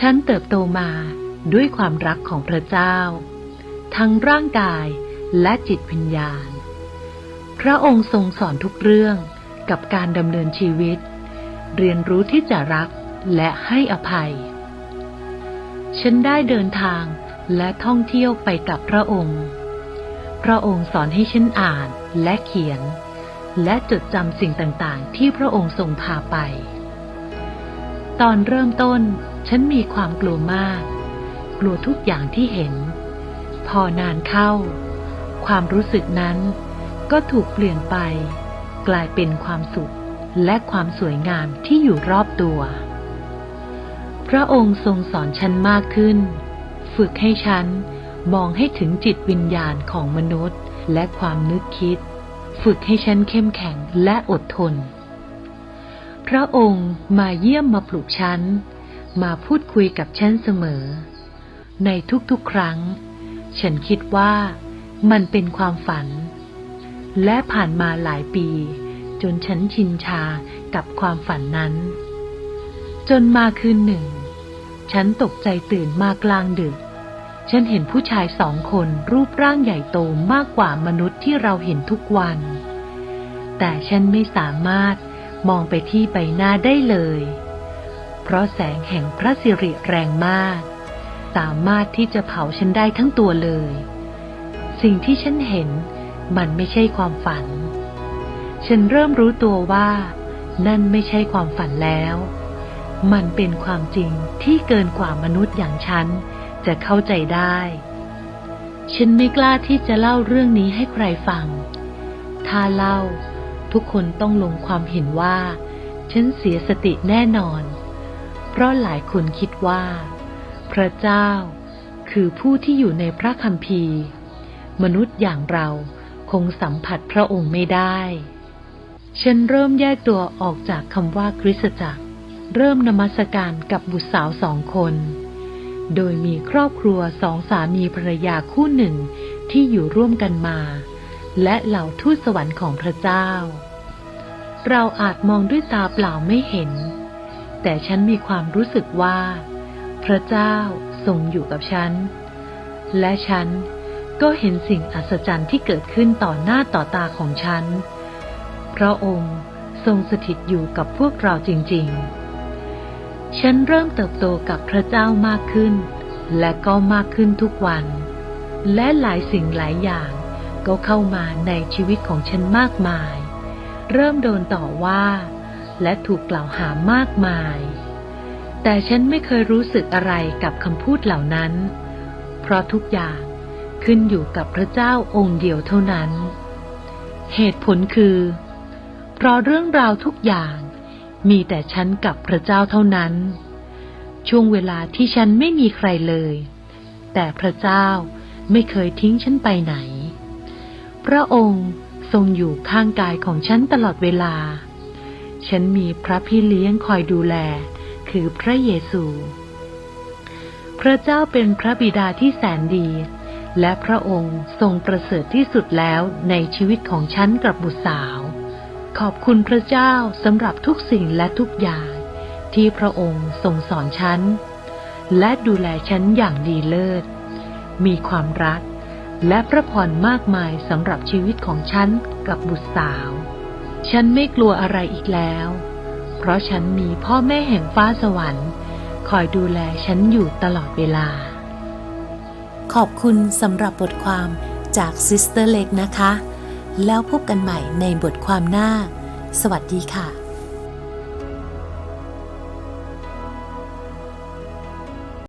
ฉันเติบโตมาด้วยความรักของพระเจ้า ทั้งร่างกายและจิตวิญญาณ พระองค์ทรงสอนทุกเรื่องกับการดำเนินชีวิต เรียนรู้ที่จะรักและให้อภัย ฉันได้เดินทางและท่องเที่ยวไปกับพระองค์ พระองค์สอนให้ฉันอ่านและเขียน และจดจำสิ่งต่างๆ ที่พระองค์ทรงพาไป ตอนเริ่มต้นฉันมีความกลัวมาก กลัวทุกอย่างที่เห็น พอนานเข้า ความรู้สึกนั้นก็ถูกเปลี่ยนไป กลายเป็นความสุขและความสวยงามที่อยู่รอบตัว พระองค์ทรงสอนฉันมากขึ้น ฝึกให้ฉันมองให้ถึงจิตวิญญาณของมนุษย์และความนึกคิด ฝึกให้ฉันเข้มแข็งและอดทน พระองค์มาเยี่ยมมาปลุกฉัน มาพูดคุยกับฉันเสมอ ในทุกๆครั้ง ฉันคิดว่ามันเป็นความฝัน และผ่านมาหลายปี จนฉันชินชากับความฝันนั้น จนมาคืนหนึ่ง ฉันตกใจตื่นมากลางดึก ฉันเห็นผู้ชายสองคนรูปร่างใหญ่โตมากกว่ามนุษย์ที่เราเห็นทุกวัน แต่ฉันไม่สามารถ มองไปที่ใบหน้าได้เลย เพราะแสงแห่งพระสิริแรงมาก สามารถที่จะเผาฉันได้ทั้งตัวเลย สิ่งที่ฉันเห็นมันไม่ใช่ความฝัน ฉันเริ่มรู้ตัวว่า นั่นไม่ใช่ความฝันแล้ว มันเป็นความจริงที่เกินกว่ามนุษย์อย่างฉันจะเข้าใจได้ ฉันไม่กล้าที่จะเล่าเรื่องนี้ให้ใครฟัง ถ้าเล่า ทุกคนต้องลงความเห็นว่า ฉันเสียสติแน่นอน เพราะหลายคนคิดว่า พระเจ้าคือผู้ที่อยู่ในพระคัมภีร์ มนุษย์อย่างเราคงสัมผัสพระองค์ไม่ได้ ฉันเริ่มแยกตัวออกจากคำว่าคริสตจักร เริ่มนมัสการกับบุตรสาวสองคน โดยมีครอบครัวสองสามีภรรยาคู่หนึ่งที่อยู่ร่วมกันมา และเหล่าทูตสวรรค์ของพระเจ้า เราอาจมองด้วยตาเปล่าไม่เห็น แต่ฉันมีความรู้สึกว่า พระเจ้าทรงอยู่กับฉัน และฉันก็เห็นสิ่งอัศจรรย์ที่เกิดขึ้นต่อหน้าต่อตาของฉัน พระองค์ทรงสถิตอยู่กับพวกเราจริง ๆ ฉันเริ่มเติบโตกับพระเจ้ามากขึ้น และก็มากขึ้นทุกวัน และหลายสิ่งหลายอย่างก็เข้ามาในชีวิตของฉันมากมาย เริ่มโดนต่อว่า และถูกกล่าวหามากมาย แต่ฉันไม่เคยรู้สึกอะไรกับคำพูดเหล่านั้น เพราะทุกอย่างขึ้นอยู่กับพระเจ้าองค์เดียวเท่านั้น เหตุผลคือ เพราะเรื่องราวทุกอย่างมีแต่ฉันกับพระเจ้าเท่านั้น ช่วงเวลาที่ฉันไม่มีใครเลย แต่พระเจ้าไม่เคยทิ้งฉันไปไหน พระองค์ ทรงอยู่ข้างกายของฉันตลอดเวลา ฉันมีพระพี่เลี้ยงคอยดูแล คือพระเยซู พระเจ้าเป็นพระบิดาที่แสนดี และพระองค์ทรงประเสริฐที่สุดแล้วในชีวิตของฉันกับบุตรสาว ขอบคุณพระเจ้าสำหรับทุกสิ่งและทุกอย่างที่พระองค์ทรงสอนฉัน และดูแลฉันอย่างดีเลิศ มีความรัก และพระพรมากมายสำหรับชีวิตของฉันกับบุตรสาว ฉันไม่กลัวอะไรอีกแล้ว เพราะฉันมีพ่อแม่แห่งฟ้าสวรรค์ คอยดูแลฉันอยู่ตลอดเวลา ขอบคุณสำหรับบทความจากซิสเตอร์เล็กนะคะ แล้วพบกันใหม่ในบทความหน้า สวัสดีค่ะ